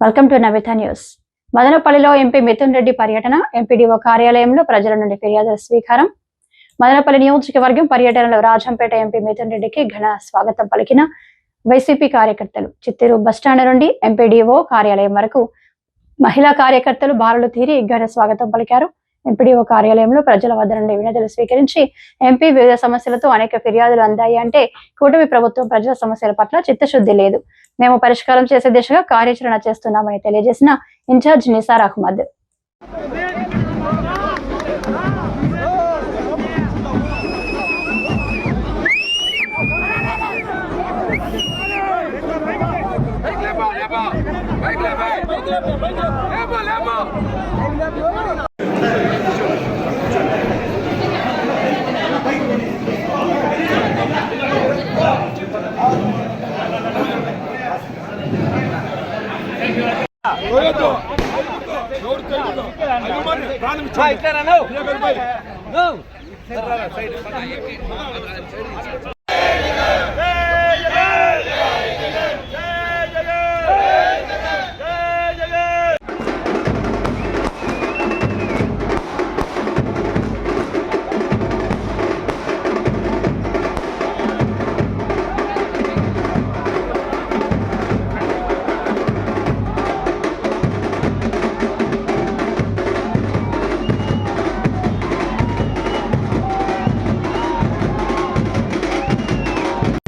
Welcome to Navitha news మదనపల్లిలో MP Mithun Reddy పర్యటన MPDO కార్యాలయంలో ప్రజల నుండి ఫిర్యాదుల స్వీకారం. మదనపల్లి నియోజకవర్గం పర్యటనలో రాజంపేట ఎంపీ మిథున్ రెడ్డికి ఘన స్వాగతం పలికిన వైసీపీ కార్యకర్తలు. చిత్తూరు బస్టాండ్ నుండి ఎంపీడీఓ కార్యాలయం వరకు మహిళా కార్యకర్తలు బారులు తీరి ఘన స్వాగతం పలికారు. ఎంపీడీఓ కార్యాలయంలో ప్రజల వద్ద నుండి వినతులు స్వీకరించి ఎంపీ వివిధ సమస్యలతో అనేక ఫిర్యాదులు అందాయి అంటే కూటమి ప్రభుత్వం ప్రజల సమస్యల పట్ల చిత్తశుద్ధి లేదు. మేము పరిష్కారం చేసే దిశగా కార్యాచరణ చేస్తున్నామని తెలియజేసిన ఇన్ఛార్జ్ నిసార్ అహ్మద్ Leva,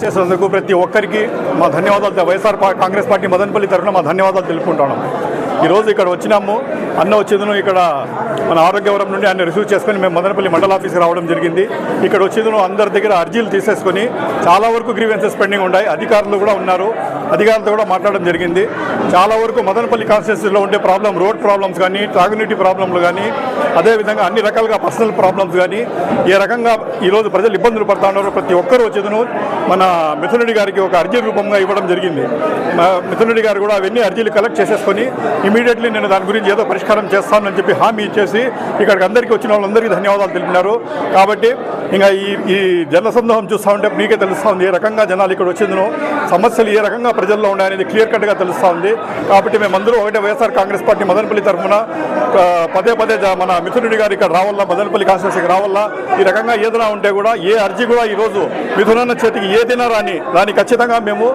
చేసినందుకు ప్రతి ఒక్కరికి మా ధన్యవాదాలు. వైఎస్ఆర్ కాంగ్రెస్ పార్టీ మదనపల్లి తరఫున మా ధన్యవాదాలు తెలుపుకుంటున్నాం. ఈరోజు ఇక్కడ వచ్చినాము. అన్న వచ్చేదను ఇక్కడ మన ఆరోగ్యవరం నుండి ఆయన రిసీవ్ చేసుకొని మేము మదనపల్లి మండల ఆఫీస్కి రావడం జరిగింది. ఇక్కడ వచ్చేదను అందరి దగ్గర అర్జీలు తీసేసుకొని చాలా వరకు గ్రీవెన్సెస్ పెండింగ్ ఉన్నాయి. అధికారులు కూడా ఉన్నారు. అధికారులతో కూడా మాట్లాడడం జరిగింది. చాలా వరకు మదనపల్లి కాన్స్టిట్యూన్సీలో ఉండే ప్రాబ్లం రోడ్ ప్రాబ్లమ్స్ కానీ ట్రాగ్నిటీ ప్రాబ్లంలు కానీ అదేవిధంగా అన్ని రకాలుగా పర్సనల్ ప్రాబ్లమ్స్ కానీ ఏ రకంగా ఈరోజు ప్రజలు ఇబ్బందులు పడతా ఉన్నారో ప్రతి ఒక్కరూ వచ్చేదను మన మిథునుడి గారికి ఒక అర్జీ రూపంగా ఇవ్వడం జరిగింది. మిథునుడి గారు కూడా అవన్నీ అర్జీలు కలెక్ట్ చేసేసుకొని ఇమీడియట్లీ నేను దాని గురించి ఏదో పరిష్కారం పరిష్కారం చేస్తానని చెప్పి హామీ ఇచ్చేసి ఇక్కడికి అందరికీ వచ్చిన వాళ్ళందరికీ ధన్యవాదాలు తెలిపినారు. కాబట్టి ఇంకా ఈ ఈ జన సందోహం చూస్తూ ఉంటే మీకే తెలుస్తూ ఉంది ఏ రకంగా జనాలు ఇక్కడ వచ్చిందో సమస్యలు ఏ రకంగా ప్రజల్లో ఉన్నాయనేది క్లియర్ కట్గా తెలుస్తూ ఉంది కాబట్టి మేమందరూ ఒకటే వైఎస్ఆర్ కాంగ్రెస్ పార్టీ మదనపల్లి తరఫున పదే పదే మన మిథునుడి గారు ఇక్కడ రావాలా మదనపల్లి కాన్స్టిట్యూన్సీకి రావాలా ఈ రకంగా ఏదైనా ఉంటే కూడా ఏ అర్జీ కూడా ఈరోజు మిథునన్న చేతికి ఏదైనా రాని దాన్ని ఖచ్చితంగా మేము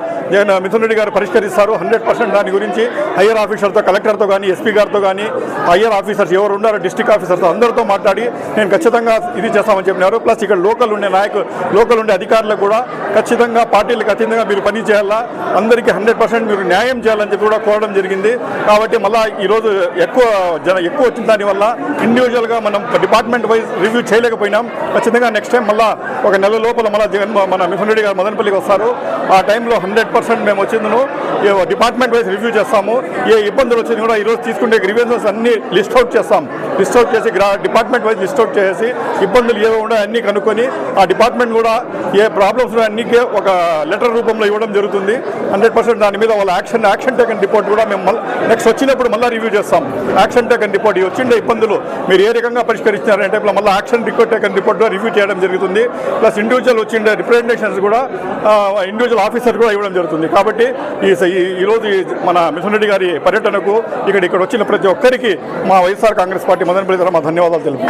మిథున్ రెడ్డి గారు పరిష్కరిస్తారు. హండ్రెడ్ పర్సెంట్ దాని గురించి హయ్యర్ ఆఫీసర్తో కలెక్టర్తో కానీ ఎస్పీ గారితో కానీ హయ్యర్ ఆఫీసర్స్ ఎవరు ఉన్నారో డిస్టిక్ ఆఫీసర్స్ అందరితో మాట్లాడి నేను ఖచ్చితంగా ఇది చేస్తామని చెప్పినారు. ప్లస్ ఇక్కడ లోకల్ ఉండే నాయకులు లోకల్ ఉండే అధికారులకు కూడా ఖచ్చితంగా పార్టీలకు అతీతంగా మీరు పని చేయాలా? అందరికీ హండ్రెడ్ పర్సెంట్ మీరు న్యాయం చేయాలని చెప్పి కూడా కోరడం జరిగింది. కాబట్టి మళ్ళీ ఈరోజు ఎక్కువ జన ఎక్కువ వచ్చిన దానివల్ల ఇండివిజువల్గా మనం డిపార్ట్మెంట్ వైజ్ రివ్యూ చేయలేకపోయినాం. ఖచ్చితంగా నెక్స్ట్ టైం మళ్ళీ ఒక నెల లోపల మళ్ళీ జగన్ మన మిథున్ రెడ్డి గారు మదనపల్లికి వస్తారు. ఆ టైంలో హండ్రెడ్ పర్సెంట్ మేము వచ్చిందను. ఏ డిపార్ట్మెంట్ వైజ్ రివ్యూ చేస్తాము. ఏ ఇబ్బందులు వచ్చింది కూడా ఈరోజు తీసుకుంటే గ్రీవెన్సెస్ అన్ని లిస్ట్ అవుట్ చేస్తాం. లిస్ట్ అవుట్ చేసి డిపార్ట్మెంట్ వైజ్ లిస్ట్ అవుట్ చేసి ఇబ్బందులు ఏవో ఉన్నాయో అన్నీ కనుక్కొని ఆ డిపార్ట్మెంట్ కూడా ఏ ప్రాబ్లమ్స్ అన్నికే ఒక లెటర్ రూపంలో ఇవ్వడం జరుగుతుంది. హండ్రెడ్ పర్సెంట్ దాని మీద వాళ్ళ యాక్షన్ యాక్షన్ టేకన్ రిపోర్ట్ కూడా మేము నెక్స్ట్ వచ్చినప్పుడు మళ్ళీ రివ్యూ చేస్తాం. యాక్షన్ టేకన్ రిపోర్ట్ వచ్చిండే ఇబ్బందులు మీరు ఏ రకంగా పరిష్కరించారంటే మళ్ళీ యాక్షన్ రికార్డ్ టేకన్ రిపోర్ట్ కూడా రివ్యూ చేయడం జరుగుతుంది. ప్లస్ ఇండివిజువల్ వచ్చిండే రిప్రజెంటేషన్స్ కూడా ఇండివిజువల్ ఆఫీసర్ కూడా ఇవ్వడం జరుగుతుంది. కాబట్టి ఈ ఈ- ఈరోజు మన మిథున్ రెడ్డి గారి పర్యటనకు ఇక్కడ ఇక్కడ వచ్చిన ప్రతి ఒక్కరికి మా వైఎస్ఆర్ కాంగ్రెస్ పార్టీ మదనపల్లి తరఫున ధన్యవాదాలు తెలుపు